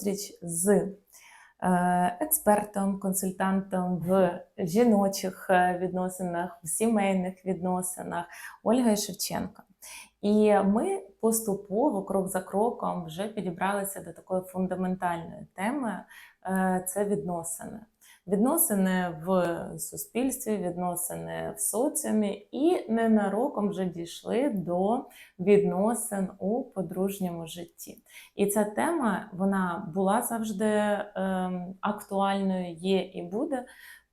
зустріч з е, експертом, консультантом в жіночих е, відносинах, в сімейних відносинах Ольгою Шевченко. І ми поступово, крок за кроком, вже підібралися до такої фундаментальної теми е, це відносини. Відносини в суспільстві, відносини в соціумі, і ненароком вже дійшли до відносин у подружньому житті. І ця тема вона була завжди ем, актуальною, є і буде,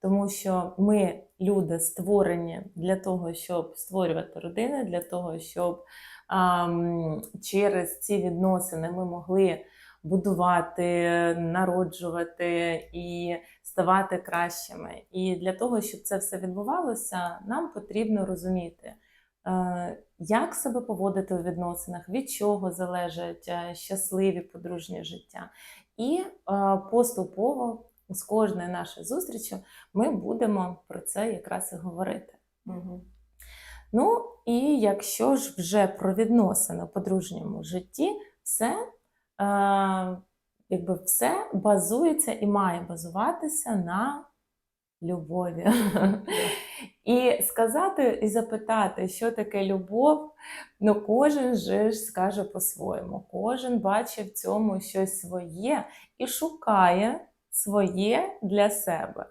тому що ми, люди, створені для того, щоб створювати родини, для того, щоб ем, через ці відносини ми могли будувати, народжувати і ставати кращими. І для того, щоб це все відбувалося, нам потрібно розуміти, е, як себе поводити у відносинах, від чого залежать е, щасливі подружні життя. І е, поступово з кожною нашою зустрічю ми будемо про це якраз і говорити. Угу. Ну і якщо ж вже про відносини у подружньому житті, це якби все базується і має базуватися на любові. І сказати і запитати, що таке любов, ну кожен же ж скаже по-своєму. Кожен бачить в цьому щось своє і шукає своє для себе.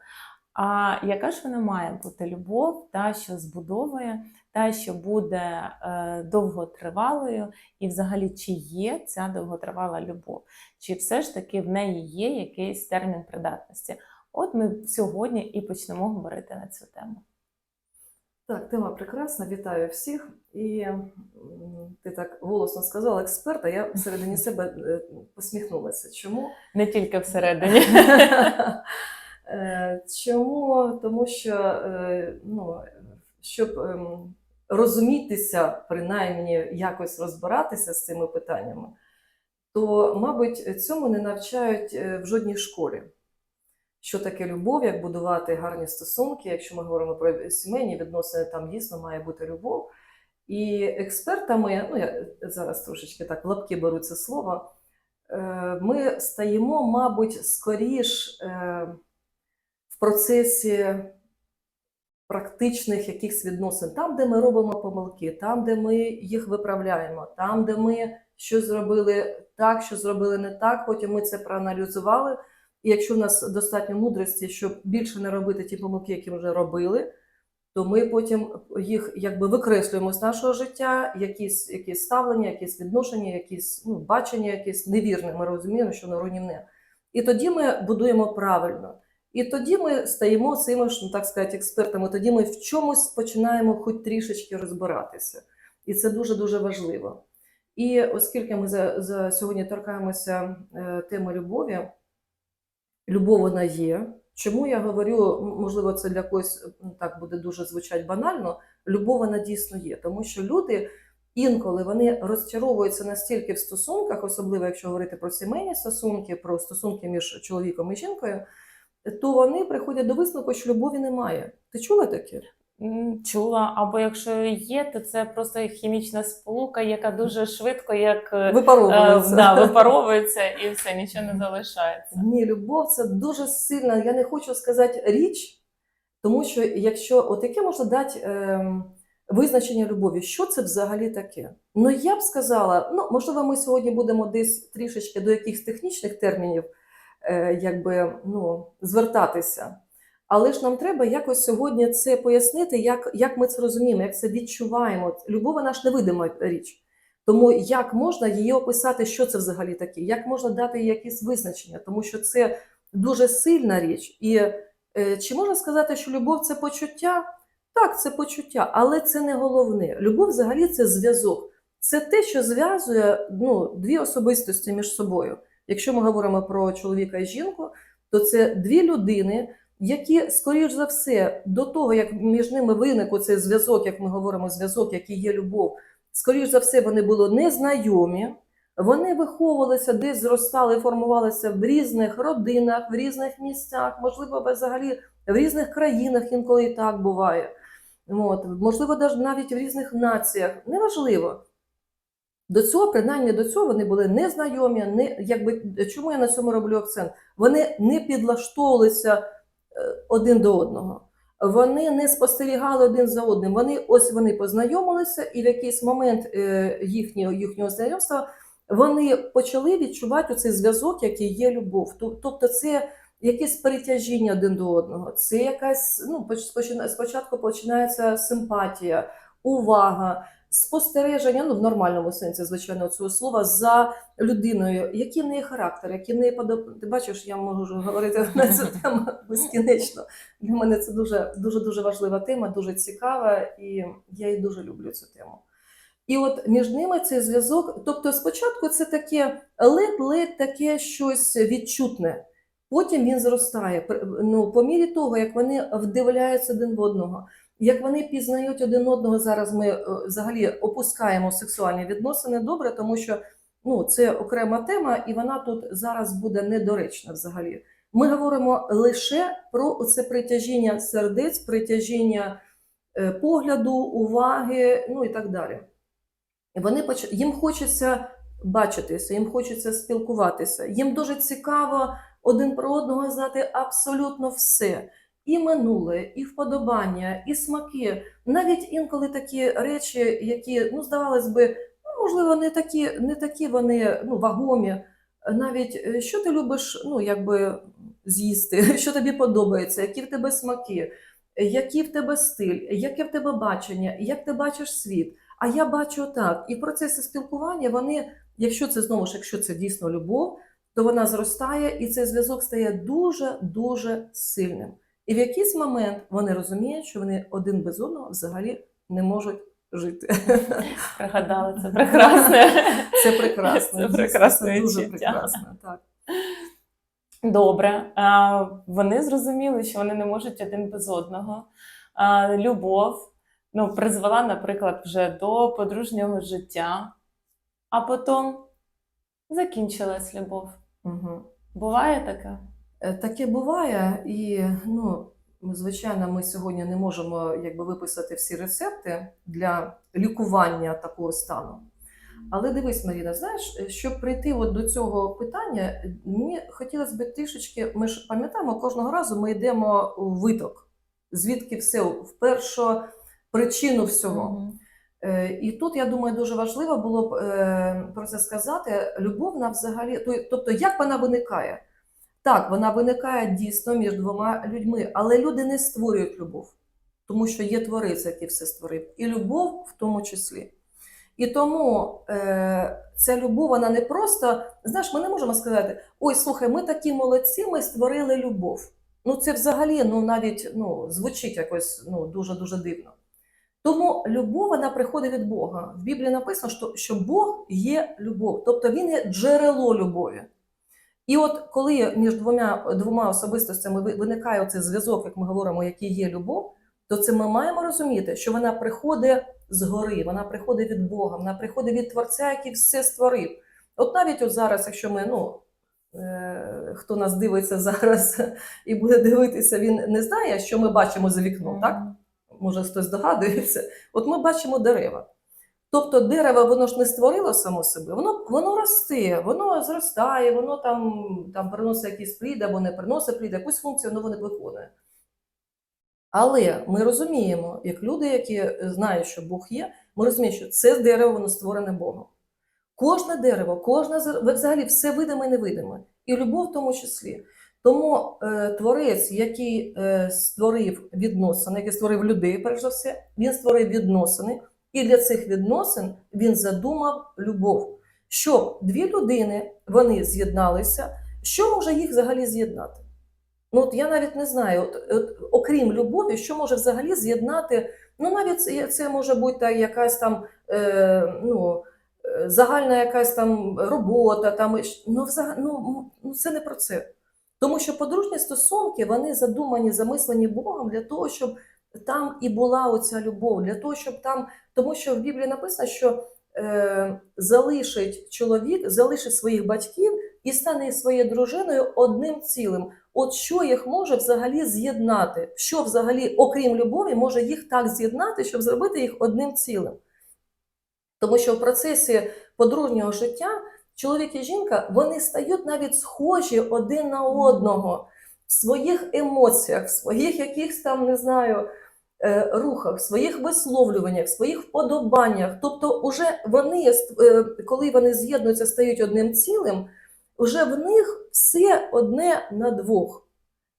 А яка ж вона має бути любов, та, що збудовує, та, що буде е, довготривалою, і взагалі, чи є ця довготривала любов, чи все ж таки в неї є якийсь термін придатності? От ми сьогодні і почнемо говорити на цю тему. Так, тема прекрасна, вітаю всіх. І ти так голосно сказала експерт, а я всередині себе е, посміхнулася. Чому? Не тільки всередині. Е, Чому? Тому що ну, щоб ем, розумітися, принаймні якось розбиратися з цими питаннями, то, мабуть, цьому не навчають е, в жодній школі. Що таке любов, як будувати гарні стосунки, якщо ми говоримо про сімейні відносини, там дійсно має бути любов. І експертами, ну я зараз трошечки так в лапки беру це слово, е, ми стаємо, мабуть, скоріш е, в процесі практичних якихось відносин, там, де ми робимо помилки, там, де ми їх виправляємо, там, де ми щось зробили так, що зробили не так, потім ми це проаналізували. І якщо в нас достатньо мудрості, щоб більше не робити ті помилки, які ми вже робили, то ми потім їх якби викреслюємо з нашого життя, якісь, якісь ставлення, якісь відношення, якісь ну, бачення, якісь невірне. Ми розуміємо, що воно руйнівне. І тоді ми будуємо правильно. І тоді ми стаємо цими ж, ну, так сказати, експертами. Тоді ми в чомусь починаємо хоч трішечки розбиратися. І це дуже дуже важливо. І оскільки ми за, за сьогодні торкаємося е, теми любові, любов вона є. Чому я говорю, можливо, це для когось так буде дуже звучати банально. Любов вона дійсно є, тому що люди інколи вони розчаровуються настільки в стосунках, особливо якщо говорити про сімейні стосунки, про стосунки між чоловіком і жінкою, то вони приходять до висновку, що любові немає. Ти чула таке? Чула, або якщо є, то це просто хімічна сполука, яка дуже швидко як е, Випаровується. Е, да, випаровується і все, нічого не залишається. Ні, любов це дуже сильна, я не хочу сказати річ, тому що якщо от яке можна дати ем, визначення любові, що це взагалі таке? Ну я б сказала, ну можливо, ми сьогодні будемо десь трішечки до якихось технічних термінів е, якби, ну, звертатися. Але ж нам треба якось сьогодні це пояснити, як, як ми це розуміємо, як це відчуваємо. Любов вона невидима річ. Тому як можна її описати, що це взагалі таке, як можна дати їй якісь визначення, тому що це дуже сильна річ. І е, чи можна сказати, що любов це почуття? Так, це почуття, але це не головне. Любов взагалі це зв'язок. Це те, що зв'язує ну, дві особистості між собою. Якщо ми говоримо про чоловіка і жінку, то це дві людини, які, скоріш за все, до того, як між ними виник оцей зв'язок, як ми говоримо, зв'язок, який є любов, скоріш за все, вони були незнайомі, вони виховувалися, десь зростали, формувалися в різних родинах, в різних місцях, можливо, взагалі в різних країнах інколи і так буває. От, можливо, навіть в різних націях. Неважливо. До цього, принаймні до цього, вони були незнайомі, не, якби, чому я на цьому роблю акцент? Вони не підлаштовувалися е, один до одного. Вони не спостерігали один за одним. Вони ось вони познайомилися, і в якийсь момент е, їхнього, їхнього знайомства вони почали відчувати цей зв'язок, який є любов. Тобто, це якесь притяжіння один до одного, це якась ну, спочатку починається симпатія, увага, спостереження, ну в нормальному сенсі, звичайно, цього слова, за людиною, який в неї характер, який в неї подоб... Ти бачиш, я можу говорити на цю тему безкінечно. Для мене це дуже дуже дуже важлива тема, дуже цікава, і я її дуже люблю цю тему. І от між ними цей зв'язок, тобто спочатку це таке ледь-ледь таке щось відчутне, потім він зростає. Ну, по мірі того, як вони вдивляються один в одного, як вони пізнають один одного, зараз ми е, взагалі опускаємо сексуальні відносини добре, тому що ну, це окрема тема, і вона тут зараз буде недоречна взагалі. Ми говоримо лише про це притяжіння сердець, притяжіння е, погляду, уваги, ну і так далі. Вони поч... їм хочеться бачитися, їм хочеться спілкуватися. Їм дуже цікаво один про одного знати абсолютно все. І минуле, і вподобання, і смаки. Навіть інколи такі речі, які, ну, здавалось би, ну, можливо, не такі, не такі вони ну, вагомі. Навіть е, що ти любиш, ну, якби з'їсти, що тобі подобається, які в тебе смаки, який в тебе стиль, яке в тебе бачення, як ти бачиш світ. А я бачу так. І в процесі спілкування вони, якщо це знову ж, якщо це дійсно любов, то вона зростає, і цей зв'язок стає дуже дуже сильним. І в якийсь момент вони розуміють, що вони один без одного взагалі не можуть жити. Пригадали це прекрасне. Це прекрасно. Це прекрасне це дуже відчуття. прекрасно. Так. Добре. Вони зрозуміли, що вони не можуть один без одного. Любов ну, призвела, наприклад, вже до подружнього життя, а потім закінчилась любов. Угу. Буває таке? Е, Таке буває, і ну, звичайно, ми сьогодні не можемо якби, виписати всі рецепти для лікування такого стану. Але дивись, Маріна, знаєш, е, щоб прийти от до цього питання, мені хотілося б трішечки, ми ж пам'ятаємо, кожного разу ми йдемо у виток, звідки все, в першу причину всього. Е, І тут, я думаю, дуже важливо було б про це сказати. Любов вона взагалі, тобто, як вона виникає? Так, вона виникає дійсно між двома людьми, але люди не створюють любов, тому що є творець, який все створив, і любов в тому числі. І тому е, ця любов, вона не просто, знаєш, ми не можемо сказати: ой, слухай, ми такі молодці, ми створили любов. Ну, це взагалі ну, навіть ну, звучить якось ну, дуже-дуже дивно. Тому любов вона приходить від Бога. В Біблії написано, що, Бог є любов, тобто Він є джерело любові. І от коли між двома, двома особистостями виникає оцей зв'язок, як ми говоримо, який є любов, то це ми маємо розуміти, що вона приходить згори, вона приходить від Бога, вона приходить від Творця, який все створив. От навіть от зараз, якщо ми, ну, е, хто нас дивиться зараз і буде дивитися, він не знає, що ми бачимо за вікном, так? може хтось догадується, от ми бачимо дерева. Тобто дерево, воно ж не створило само себе, воно, воно росте, воно зростає, воно там, там приносить якийсь плід або не приносить плід, якусь функцію воно не виконує. Але ми розуміємо, як люди, які знають, що Бог є, ми розуміємо, що це дерево воно створене Богом. Кожне дерево, кожне взагалі все видиме і невидиме, і любов в тому числі. Тому е, творець, який е, створив відносини, який створив людей, перш за все, він створив відносини, і для цих відносин він задумав любов, щоб дві людини вони з'єдналися. Що може їх взагалі з'єднати? Ну, от я навіть не знаю, от, от, окрім любові, що може взагалі з'єднати. Ну, навіть це, це може бути та якась там е, ну, е, загальна якась там робота, там, ну, взагалі, ну, ну, це не про це. Тому що подружні стосунки вони задумані, замислені Богом для того, щоб там і була оця любов, для того, щоб там, тому що в Біблії написано, що е, залишить чоловік, залишить своїх батьків і стане своєю дружиною одним цілим. От що їх може взагалі з'єднати? Що взагалі, окрім любові, може їх так з'єднати, щоб зробити їх одним цілим? Тому що в процесі подружнього життя, чоловік і жінка вони стають навіть схожі один на одного в своїх емоціях, в своїх якихось там, не знаю, рухах, в своїх висловлюваннях, в своїх вподобаннях. Тобто, уже вони, е, коли вони з'єднуються, стають одним цілим, вже в них все одне на двох.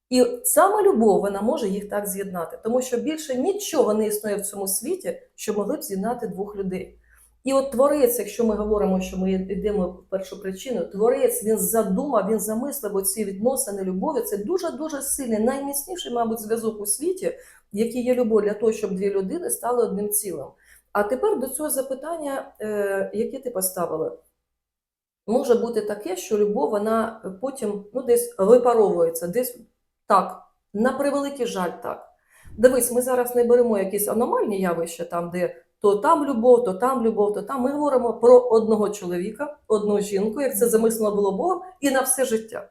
І саме любов вона може їх так з'єднати, тому що більше нічого не існує в цьому світі, що могли б з'єднати двох людей. І от творець, якщо ми говоримо, що ми йдемо в першу причину, творець він задумав, він замислив оці відносини любові. Це дуже дуже сильний, найміцніший, мабуть, зв'язок у світі, який є любов для того, щоб дві людини стали одним цілим. А тепер до цього запитання, е, яке ти поставила. Може бути таке, що любов вона потім ну, десь випаровується, десь так, на превеликий жаль, так. Дивись, ми зараз не беремо якісь аномальні явища, там, де то там любов, то там любов, то там. Ми говоримо про одного чоловіка, одну жінку, як це замислено було Богом, і на все життя.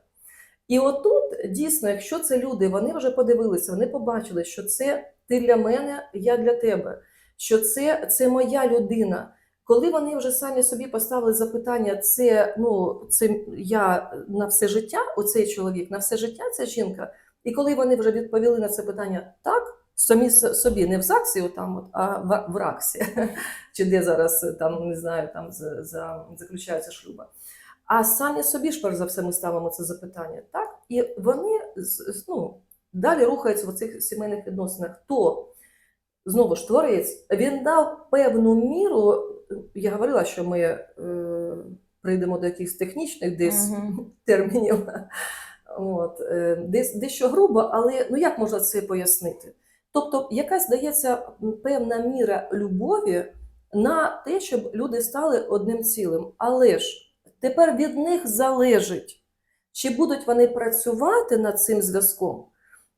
І отут дійсно, якщо це люди, вони вже подивилися, вони побачили, що це ти для мене, я для тебе, що це, це моя людина. Коли вони вже самі собі поставили запитання, це ну це я на все життя, оцей чоловік, на все життя ця жінка. І коли вони вже відповіли на це питання так, самі собі, не в ЗАГСі, отам, от, а в, в РАКСі, чи де зараз там не знаю, там за, за, заключаються шлюби. А самі собі ж перш за все ми ставимо це запитання, так? І вони ну, далі рухаються в цих сімейних відносинах. То знову ж творець, він дав певну міру. Я говорила, що ми е, прийдемо до якихось технічних десь Мгм. термінів. От, е, десь дещо грубо, але ну як можна це пояснити? Тобто, якась дається певна міра любові на те, щоб люди стали одним цілим. Але ж тепер від них залежить, чи будуть вони працювати над цим зв'язком,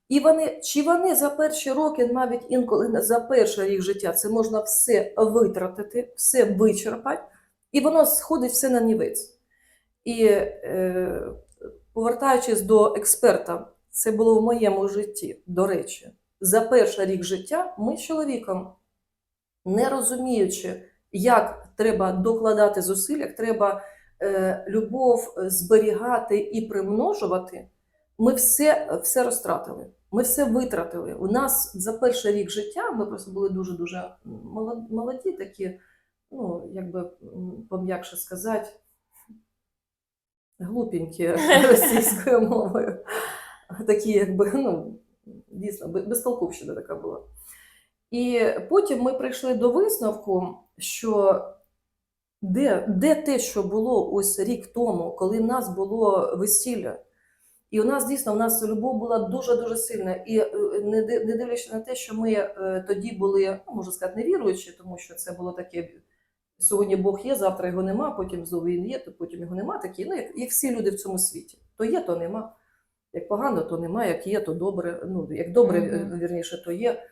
і вони, чи вони за перші роки, навіть інколи за перший рік життя, це можна все витратити, все вичерпати, і воно сходить все на нівець. І е, повертаючись до експерта, це було в моєму житті, до речі, за перший рік життя ми з чоловіком, не розуміючи, як треба докладати зусиль, як треба е, любов зберігати і примножувати, ми все, все розтратили. Ми все витратили. У нас за перший рік життя ми просто були дуже дуже молоді, такі, ну якби м, пом'якше сказати, глупенькі російською мовою. Такі, якби, ну, дійсно, безтолковщина така була. І потім ми прийшли до висновку, що де, де те, що було ось рік тому, коли в нас було весілля, і у нас дійсно у нас любов була дуже дуже сильна. І е, не дивлячись на те, що ми е, тоді були, ну, можна сказати, невіруючі, тому що це було таке. Сьогодні Бог є, завтра його нема, потім знову він є, то потім його нема. Такі, ну, як, як всі люди в цьому світі. То є, то нема. Як погано, то нема, як є, то добре. Ну, як добре, Мгм. е, вірніше, то є.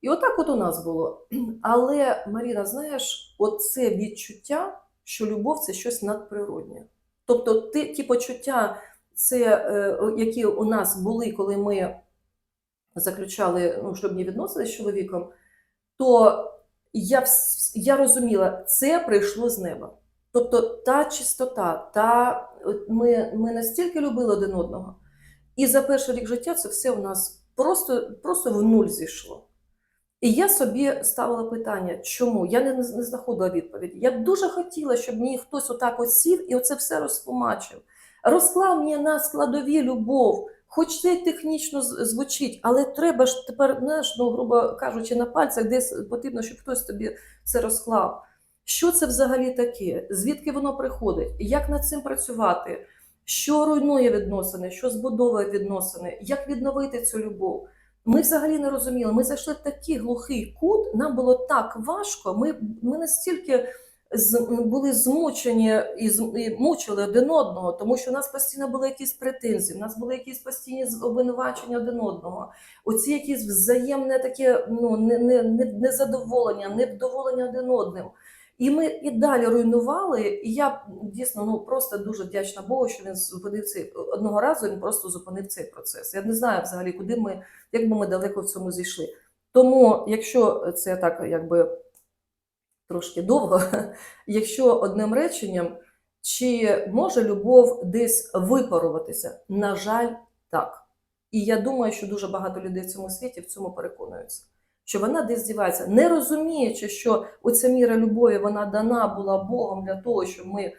І отак от у нас було. Але, Маріна, знаєш, оце відчуття, що любов це щось надприроднє. Тобто, ти, ті почуття, це, е, які у нас були, коли ми заключали ну, шлюбні відносини з чоловіком, то я, я розуміла, це прийшло з неба. Тобто та чистота, та ми, ми настільки любили один одного. І за перший рік життя це все у нас просто, просто в нуль зійшло. І я собі ставила питання, чому? Я не, не знаходила відповіді. Я дуже хотіла, щоб мені хтось отак от сів і оце все розтлумачив. Розклав мені на складові любов, хоч це й технічно звучить, але треба ж тепер, знаєш, ну, грубо кажучи, на пальцях десь потрібно, щоб хтось тобі це розклав. Що це взагалі таке? Звідки воно приходить? Як над цим працювати? Що руйнує відносини, що збудовує відносини, як відновити цю любов? Ми взагалі не розуміли. Ми зайшли в такий глухий кут, нам було так важко. Ми, ми настільки з, були змучені і, з- і мучили один одного, тому що у нас постійно були якісь претензії, у нас були якісь постійні обвинувачення один одного. Оці якісь взаємне таке ну, не, не, не, незадоволення, невдоволення один одним. І ми і далі руйнували. І я дійсно ну просто дуже вдячна Богу, що він зупинив цей одного разу. Він просто зупинив цей процес. Я не знаю взагалі, куди ми, як би ми далеко в цьому зійшли. Тому, якщо це так, якби трошки довго, якщо одним реченням, чи може любов десь випаруватися? На жаль, так. І я думаю, що дуже багато людей в цьому світі в цьому переконуються. Що вона десь дівається, не розуміючи, що оця міра любові вона дана була Богом для того, щоб ми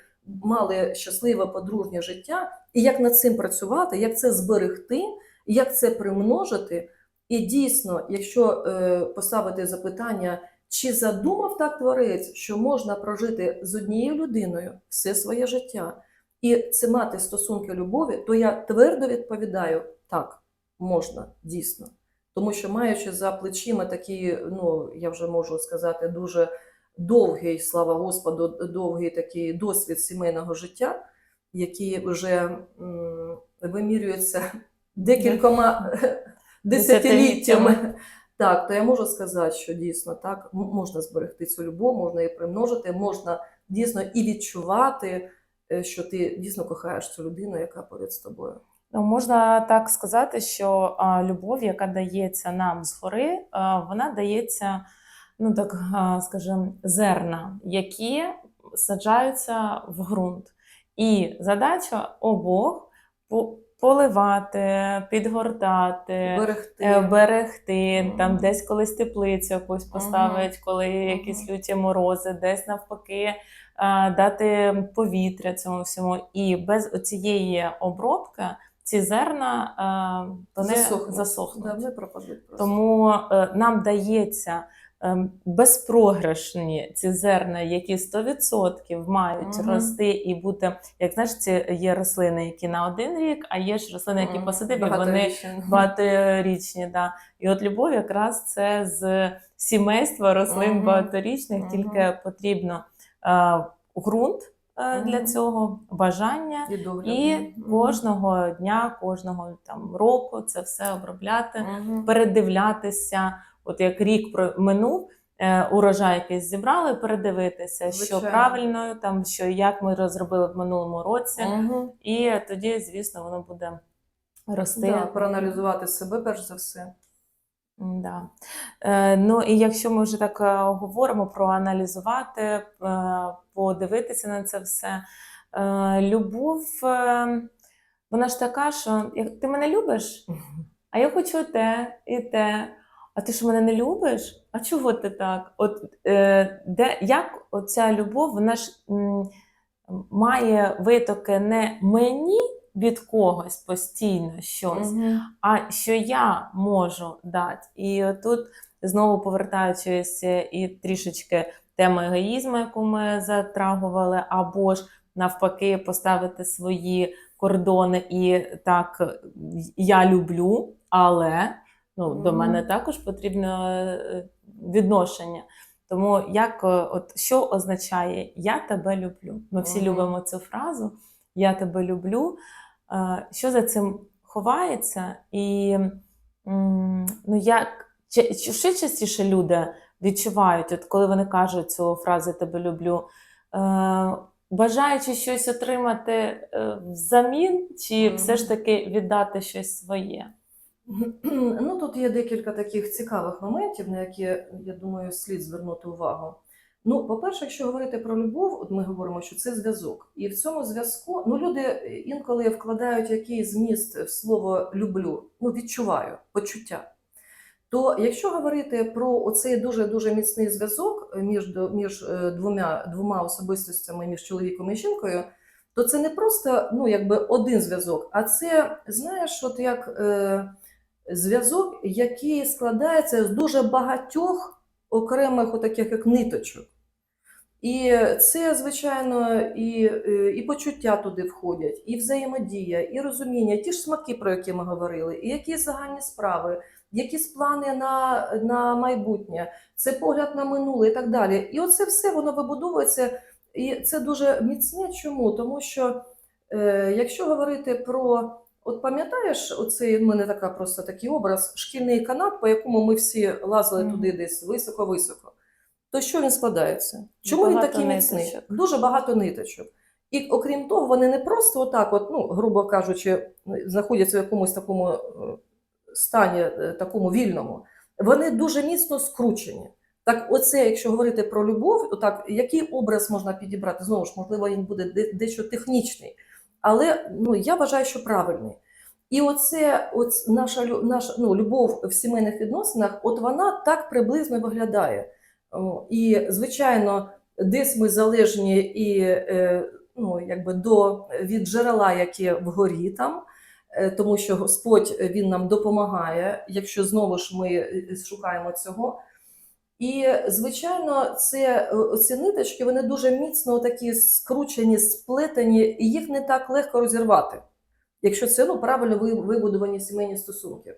мали щасливе подружнє життя, і як над цим працювати, як це зберегти, як це примножити. І дійсно, якщо е, поставити запитання, чи задумав так творець, що можна прожити з однією людиною все своє життя, і це мати стосунки любові, то я твердо відповідаю: так, можна, дійсно. Тому що маючи за плечима такий, ну я вже можу сказати, дуже довгий, слава Господу, довгий такий досвід сімейного життя, який вже м, вимірюється декількома десятиліттями. Так, то я можу сказати, що дійсно так можна зберегти цю любов, можна її примножити, можна дійсно і відчувати, е, що ти дійсно кохаєш цю людину, яка поряд з тобою. Ну, можна так сказати, що любов, яка дається нам згори, вона дається, ну так скажімо, зерна, які саджаються в ґрунт. І задача обох поливати, підгортати, Берегти. е, берегти, Мгм. там десь колись теплицю якусь поставить, коли Мгм. якісь люті морози, десь навпаки дати повітря цьому всьому. І без цієї обробки ці зерна а, вони Засохнуть. засохнуть. Да, вони пропадуть просто. Тому е, нам дається е, безпрограшні ці зерна, які 100% мають Мгм. рости і бути, як знаєш, ці є рослини, які на один рік, а є ж рослини, які посадив, і вони Багаторічні. Да. І от любов якраз це з сімейства рослин Мгм. багаторічних, Мгм. тільки потрібно е, ґрунт е, для цього, бажання. І. І кожного дня, кожного там року це все обробляти, передивлятися. От як рік минув, е, урожай якийсь зібрали, передивитися, що правильно, там що як ми розробили в минулому році, Мгм. і тоді, звісно, воно буде рости. Да, проаналізувати себе перш за все. Да. Е, ну і якщо ми вже так е, говоримо про аналізувати, е, подивитися на це все, е, любов, е, вона ж така, що як ти мене любиш, а я хочу те і те. А ти що мене не любиш? А чого ти так? От е, де як оця любов, вона ж м, має витоки не мені від когось постійно щось, Мгм. а що я можу дати. І тут знову повертаючись і трішечки теми егоїзму, яку ми затрагували, або ж навпаки поставити свої кордони і так я люблю, але ну, до Мгм. мене також потрібно е, відношення. Тому як е, от що означає я тебе люблю? Ми всі Мгм. любимо цю фразу Я тебе люблю. Що за цим ховається? І ну, як чи- частіше люди відчувають, от коли вони кажуть цю фразу «Я тебе люблю, е, бажаючи щось отримати е, взамін, чи все ж таки віддати щось своє? Ну, тут є декілька таких цікавих моментів, на які, я думаю, слід звернути увагу. Ну, по-перше, якщо говорити про любов, от ми говоримо, що це зв'язок. І в цьому зв'язку ну, люди інколи вкладають якийсь зміст в слово люблю, ну, відчуваю, почуття. То якщо говорити про оцей дуже-дуже міцний зв'язок між, між е, двома, двома особистостями, між чоловіком і жінкою, то це не просто ну, якби один зв'язок, а це, знаєш, от як е, зв'язок, який складається з дуже багатьох окремих отаких як ниточок. І це, звичайно, і, е, і почуття туди входять, і взаємодія, і розуміння, ті ж смаки, про які ми говорили, і якісь загальні справи, якісь плани на, на майбутнє, це погляд на минуле і так далі. І оце все воно вибудовується, і це дуже міцне. Чому? Тому що е, якщо говорити про, от пам'ятаєш, оцей в мене така просто такий образ, шкільний канат, по якому ми всі лазили Мгм. туди десь високо-високо. То що він складається? Чому він Багато такий міцний? ниточок. Дуже багато ниточок. І окрім того, вони не просто отак, от, ну, грубо кажучи, знаходяться в якомусь такому е, стані, е, такому вільному. Вони дуже міцно скручені. Так, оце, якщо говорити про любов, то так, який образ можна підібрати? Знову ж, можливо, він буде дещо технічний, але ну, я вважаю, що правильний. І оце, от наша, наша ну, любов в сімейних відносинах, от вона так приблизно виглядає. І, звичайно, десь ми залежні і е, ну, якби до, від джерела, яке вгорі там, е, тому що Господь е, Він нам допомагає, якщо знову ж ми шукаємо цього. І, звичайно, це ці ниточки вони дуже міцно такі скручені, сплетені, і їх не так легко розірвати, якщо це ну, правильно ви- вибудовані сімейні стосунки.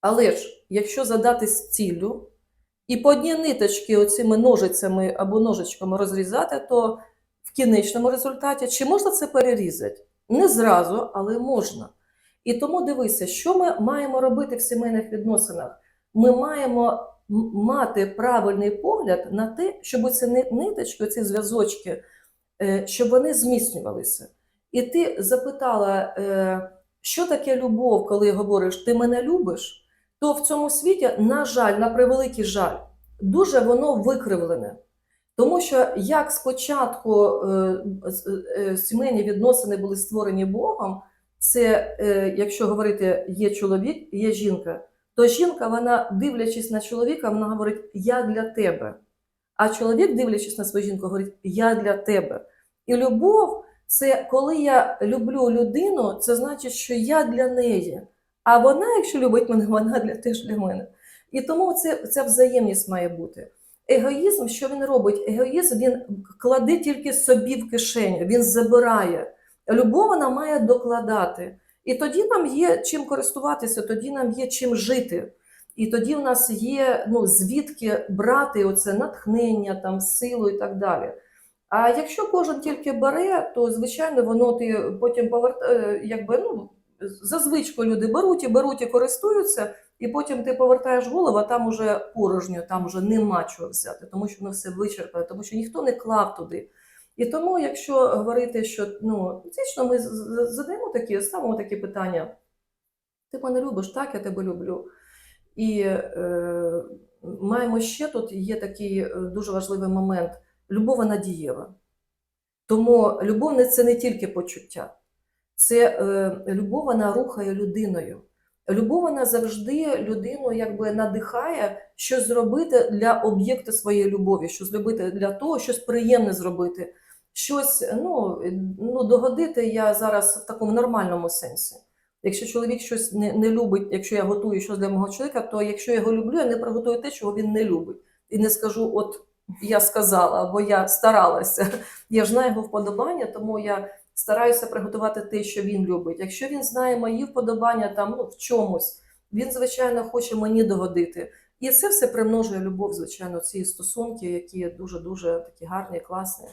Але ж, якщо задатись ціллю, і по одній ниточки оцими ножицями або ножичками розрізати, то в кінечному результаті чи можна це перерізати? Не зразу, але можна. І тому дивися, що ми маємо робити в сімейних відносинах. Ми маємо мати правильний погляд на те, щоб ці ниточки, ці зв'язочки, е, щоб вони зміцнювалися. І ти запитала, е, що таке любов, коли говориш, ти мене любиш? То в цьому світі, на жаль, на превеликий жаль, дуже воно викривлене. Тому що як спочатку е, е, сімейні відносини були створені Богом, це е, якщо говорити є чоловік, є жінка, то жінка, вона, дивлячись на чоловіка, вона говорить Я для тебе. А чоловік, дивлячись на свою жінку, говорить Я для тебе. І любов це коли я люблю людину, це значить, що я для неї. А вона, якщо любить мене, вона для теж для мене. І тому це, ця взаємність має бути. Егоїзм, що він робить? Егоїзм він кладе тільки собі в кишеню, він забирає. Любов вона має докладати. І тоді нам є чим користуватися, тоді нам є чим жити. І тоді в нас є ну, звідки брати оце натхнення, там, силу і так далі. А якщо кожен тільки бере, то звичайно воно ти потім повертає, якби ну за звичкою люди беруть і беруть і користуються, і потім ти повертаєш голову, а там уже порожньо, там уже нема чого взяти, тому що воно все вичерпане, тому що ніхто не клав туди. І тому, якщо говорити, що ну, звісно, ми задаємо такі, ставимо такі питання. Ти мене любиш, так, я тебе люблю. І е, маємо ще тут є такий е, дуже важливий момент: любов вона дієва. Тому любов це не тільки почуття, це е, любов вона рухає людиною. Любов вона завжди людину якби надихає щось зробити для об'єкту своєї любові, щось зробити для того, щось приємне зробити, щось ну, ну, догодити я зараз в такому нормальному сенсі. Якщо чоловік щось не, не любить, якщо я готую щось для мого чоловіка, то якщо я його люблю, я не приготую те, чого він не любить. І не скажу, от я сказала або я старалася. Я ж знаю його вподобання, тому я стараюся приготувати те, що він любить. Якщо він знає мої вподобання там ну, в чомусь, він, звичайно, хоче мені догодити. І це все примножує любов, звичайно, ці стосунки, які дуже-дуже такі гарні, класні.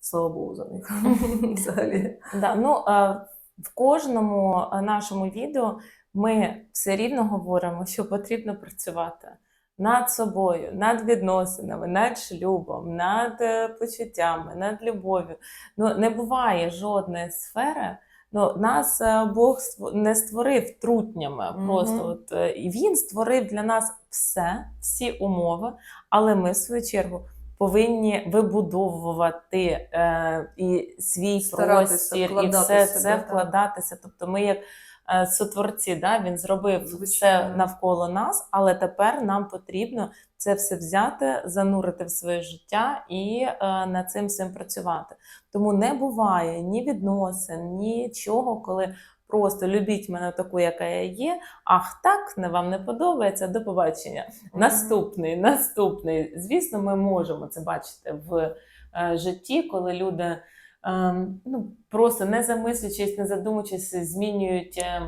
Слава Богу за них. Взагалі. Да, ну, в кожному нашому відео ми все рівно говоримо, що потрібно працювати над собою, над відносинами, над шлюбом, над е, почуттями, над любов'ю. Ну, не буває жодної сфери. Ну, нас е, Бог не створив трутнями. Просто от е, і він створив для нас все, всі умови, але ми, в свою чергу, повинні вибудовувати е, і свій Старатися простір, і все себе, це вкладатися. Тобто, ми як сотворці, да, він зробив все навколо нас, але тепер нам потрібно це все взяти, занурити в своє життя і е, над цим всім працювати. Тому не буває ні відносин, нічого, коли просто любіть мене таку, яка я є. Ах, так не вам не подобається. До побачення. Наступний, наступний. Звісно, ми можемо це бачити в е, житті, коли люди ну, просто не замислюючись, не задумуючись, змінюють. е,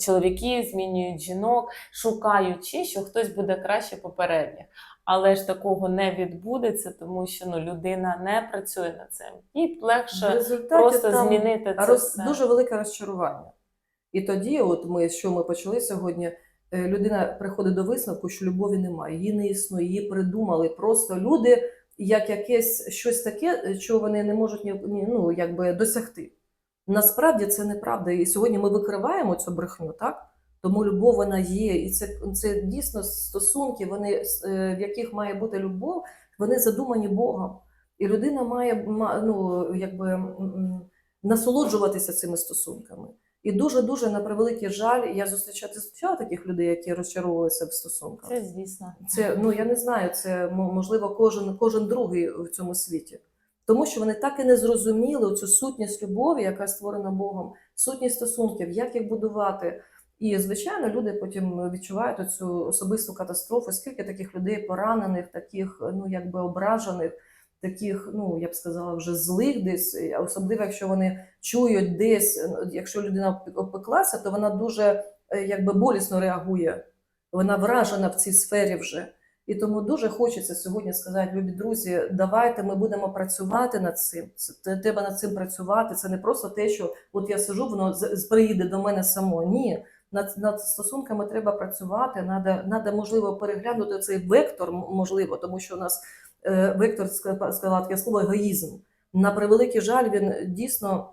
Чоловіки змінюють жінок, шукаючи, що хтось буде краще попередніх. Але ж такого не відбудеться, тому що ну, людина не працює над цим. І легше просто там змінити це роз, все. дуже велике розчарування. І тоді, от ми що ми почали сьогодні, е, людина приходить до висновку, що любові немає, її не існує, її придумали. Просто люди як якесь щось таке, чого вони не можуть ну, якби досягти. Насправді це неправда. І сьогодні ми викриваємо цю брехню, так? Тому любов вона є, і це, це дійсно стосунки, вони, е, в яких має бути любов, вони задумані Богом. І людина має ну, якби, насолоджуватися цими стосунками. І дуже-дуже на превеликий жаль, я зустрічала, ти зустрічала таких людей, які розчаровувалися в стосунках. Це звісно. Це ну я не знаю, це можливо кожен, кожен другий в цьому світі. Тому що вони так і не зрозуміли цю сутність любові, яка створена Богом, сутність стосунків, як їх будувати. І, звичайно, люди потім відчувають цю особисту катастрофу. Скільки таких людей поранених, таких, ну якби ображених, таких, ну я б сказала, вже злих десь, особливо, якщо вони чують десь, ну, якщо людина опеклася, то вона дуже е, якби болісно реагує. Вона вражена в цій сфері вже. І тому дуже хочеться сьогодні сказати, любі друзі, давайте ми будемо працювати над цим. Це треба над цим працювати. Це не просто те, що от я сижу, воно приїде до мене само. Ні, над, над стосунками треба працювати. Надо, надо, можливо, переглянути цей вектор, можливо, тому що у нас е, вектор ска- таке слово егоїзм. На превеликий жаль, він дійсно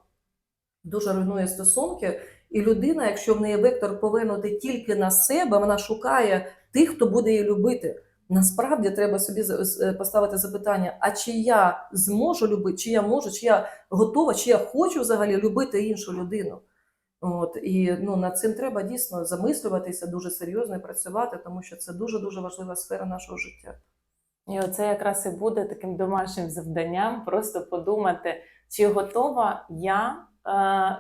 дуже руйнує стосунки. І людина, якщо в неї вектор повернути тільки на себе, вона шукає тих, хто буде її любити. Насправді треба собі поставити запитання: а чи я зможу любити, чи я можу, чи я готова, чи я хочу взагалі любити іншу людину? От і ну над цим треба дійсно замислюватися дуже серйозно і працювати, тому що це дуже дуже важлива сфера нашого життя. І оце якраз і буде таким домашнім завданням просто подумати, чи готова я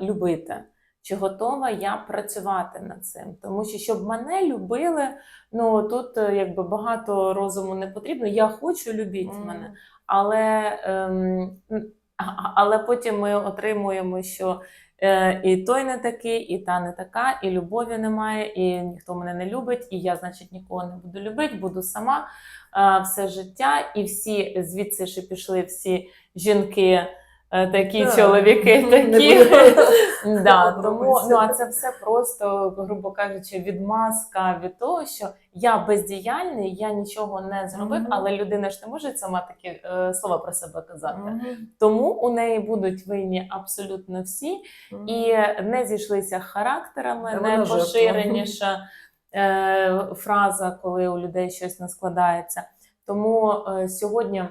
е, любити, чи готова я працювати над цим. Тому що щоб мене любили, ну тут е, якби багато розуму не потрібно. Я хочу любіть мене, але, а- але потім ми отримуємо, що е, і той не такий, і та не така, і любові немає, і ніхто мене не любить, і я, значить, нікого не буду любити, буду сама е, все життя, і всі звідси ще пішли всі жінки. е, Такі Так. чоловіки, такі да, тому ну а це все просто, грубо кажучи, відмазка від того, що я бездіяльний, я нічого не зробив, Мгм. але людина ж не може сама такі е, слова про себе казати. Мгм. Тому у неї будуть винні абсолютно всі, Мгм. і не зійшлися характерами. Жертва. Найпоширеніша е, фраза, коли у людей щось не складається. Тому е, сьогодні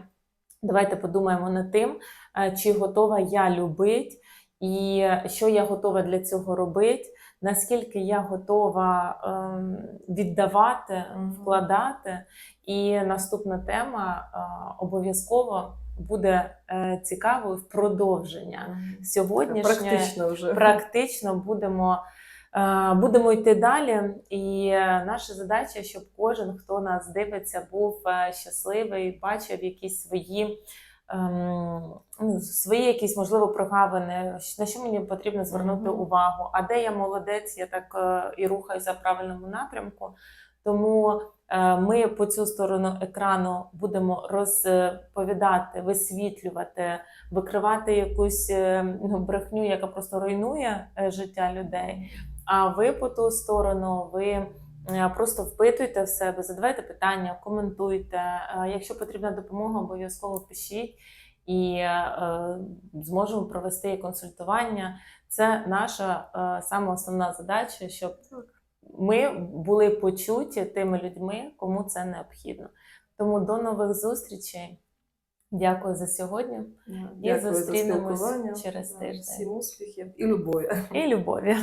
давайте подумаємо над тим, е, чи готова я любити, і що я готова для цього робити. Наскільки я готова ем, віддавати, вкладати, і наступна тема е, обов'язково буде е, цікавою в продовження Мгм. Практично вже. практично будемо, е, будемо йти далі. І е, наша задача, щоб кожен, хто нас дивиться, був е, щасливий, бачив якісь свої. ем, ну, Свої якісь можливо прогавини, на що мені потрібно звернути увагу. А де я молодець, я так е, і рухаюся в правильному напрямку. Тому е, ми по цю сторону екрану будемо розповідати, висвітлювати, викривати якусь е, ну, брехню, яка просто руйнує е, життя людей. А ви по ту сторону, ви е, просто впитуйте в себе, задавайте питання, коментуйте. Е, Якщо потрібна допомога, обов'язково пишіть і е, зможемо провести консультування. Це наша саме основна задача, щоб ми були почуті тими людьми, кому це необхідно. Тому до нових зустрічей. Дякую за сьогодні Дякую за зустрінемось спілкування. через тиждень. Всім успіхів і любові. і любові.